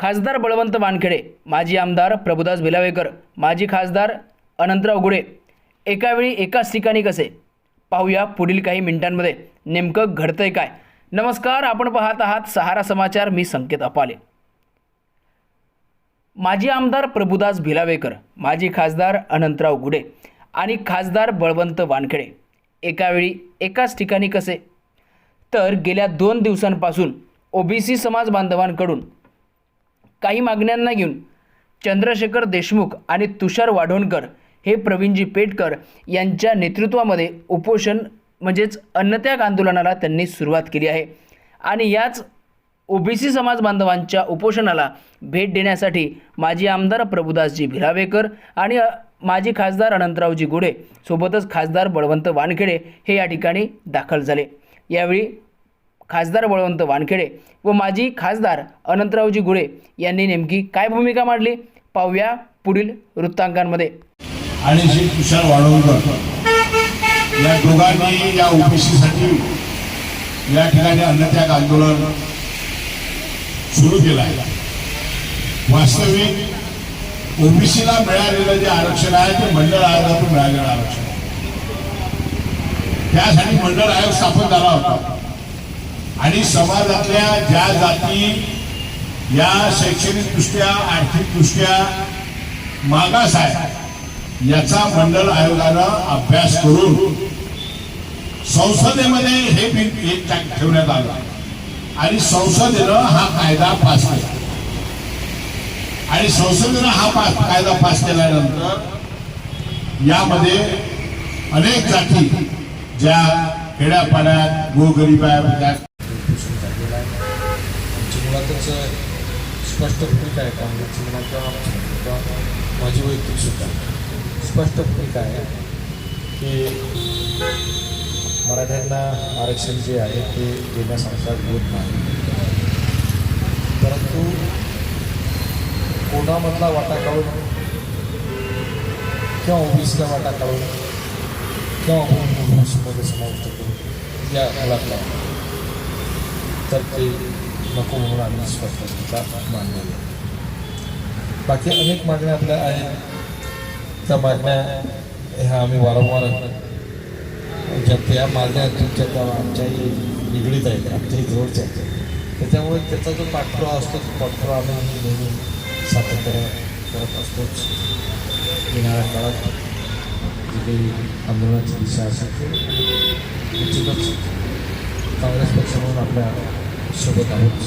खासदार बळवंत वानखेडे माजी आमदार प्रभुदास भिलावेकर माजी खासदार अनंतराव गुडे एकावेळी एकाच ठिकाणी कसे? पाहूया पुढील काही मिनिटांमध्ये. नेमकं घडतंय काय? नमस्कार आपण पाहत आहात सहारा समाचार. मी संकेत अपाले. माजी आमदार प्रभुदास भिलावेकर माजी खासदार अनंतराव गुडे आणि खासदार बळवंत वानखेडे. एकावेळी एकाच ठिकाणी कसे? तर गेल्या दोन दिवसांपासून ओबीसी समाज बांधवांकडून काही मागण्यांना घेऊन चंद्रशेखर देशमुख आणि तुषार वाढोणकर हे प्रवीणजी पेटकर यांच्या नेतृत्वामध्ये उपोषण म्हणजेच अन्नत्याग आंदोलनाला त्यांनी सुरुवात केली आहे. आणि याच ओबीसी समाज बांधवांच्या उपोषणाला भेट देण्यासाठी माजी आमदार प्रभुदासजी भिरावेकर आणि माजी खासदार अनंतरावजी गुडे सोबतच खासदार बळवंत वानखेडे हे या ठिकाणी दाखल झाले. यावेळी खासदार बळवंत वानखेडे व माजी खासदार अनंतरावजी गुळे यांनी नेमकी काय भूमिका मांडली? पाहूया पुढील वृत्तांकांमध्ये. आणि श्री तुषार वाढवणकर या दोघांनी या ओबीसीसाठी या ठिकाणी अन्नत्याग आंदोलन सुरू केलं आहे. वास्तविक ओबीसीला मिळालेलं जे आरक्षण आहे ते मंडळ आयोगातून मिळालेलं आरक्षण त्यासाठी मंडळ आयोग स्थापन झाला होता. आणि समाजातल्या ज्या जाती या शैक्षणिकदृष्ट्या आर्थिकदृष्ट्या मागास आहे याचा मंडळ आयोगानं अभ्यास करून संसदेमध्ये हे बिल ठेवण्यात आलं. आणि संसदेनं हा कायदा पास केला. आणि संसदेनं हा पास कायदा पास केल्यानंतर यामध्ये अनेक जाती ज्या खेड्यापाड्यात गोगरीब आहे त्या उपोषण झालेलं आहे आमची मुळातच स्पष्ट भूमिका आहे काँग्रेसची म्हणा किंवा माझी वैयक्तिक सुद्धा. स्पष्ट भूमिका आहे की मराठ्यांना आरक्षण जे आहे ते देण्यासारखा होत नाही. परंतु कोणामधला वाटा काढून किंवा ओबीसीचा वाटा काढून किंवा ओबीसीमध्ये समाविष्ट करून या मुलातला तर ते नको म्हणून आम्ही स्पष्ट भूमिका बाकी अनेक मागण्या आपल्या आहेत. त्या मागण्या ह्या आम्ही वारंवार ज्या त्या मागण्या तुमच्या त्या आमच्याही निगडीत आहेत आमच्याही जवळच्या आहेत. त्याच्यामुळे त्याचा जो पाठपुरावा असतो तो पाठपुरावा आम्ही नेहमी सातत्याने करत असतोच. येणाऱ्या काळात जी काही आंदोलनाची दिशा असेल ती निश्चितच काँग्रेस पक्ष म्हणून आपल्या सोबत आहोत.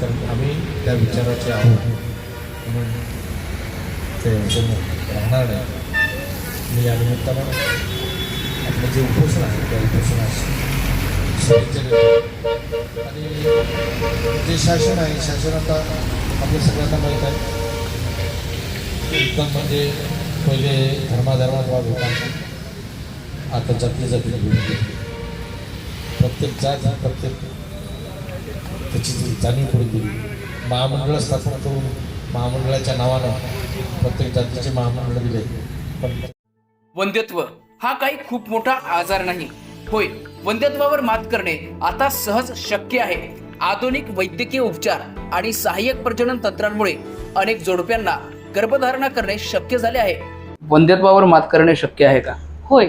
कारण आम्ही त्या विचाराचे आहोत. म्हणून ते समोर राहणार नाही. मी या निमित्तानं आपलं जे उपोषण आहे त्या उपोषणास आणि जे शासन आहे शासन आता आपल्या सगळ्यांना माहीत आहे. एकदम म्हणजे पहिले धर्माधर्मात वाद होता. आता जाती जातीला प्रत्येक जात प्रत्येक त्याची जी जाणीव पडून गेली महामंडळ स्थापन करून महामंडळाच्या नावानं प्रत्येक जातीचे महामंडळ दिले. पण वंध्यत्व हा काही खूप मोठा आजार नाही. होय वंध्यत्वावर मात करणे आता सहज शक्य आहे. आधुनिक वैद्यकीय उपचार आणि सहाय्यक प्रजनन तंत्रांमुळे अनेक जोडप्यांना गर्भधारणा करणे शक्य झाले आहे. वंध्यत्वावर मात करणे शक्य आहे का? होय.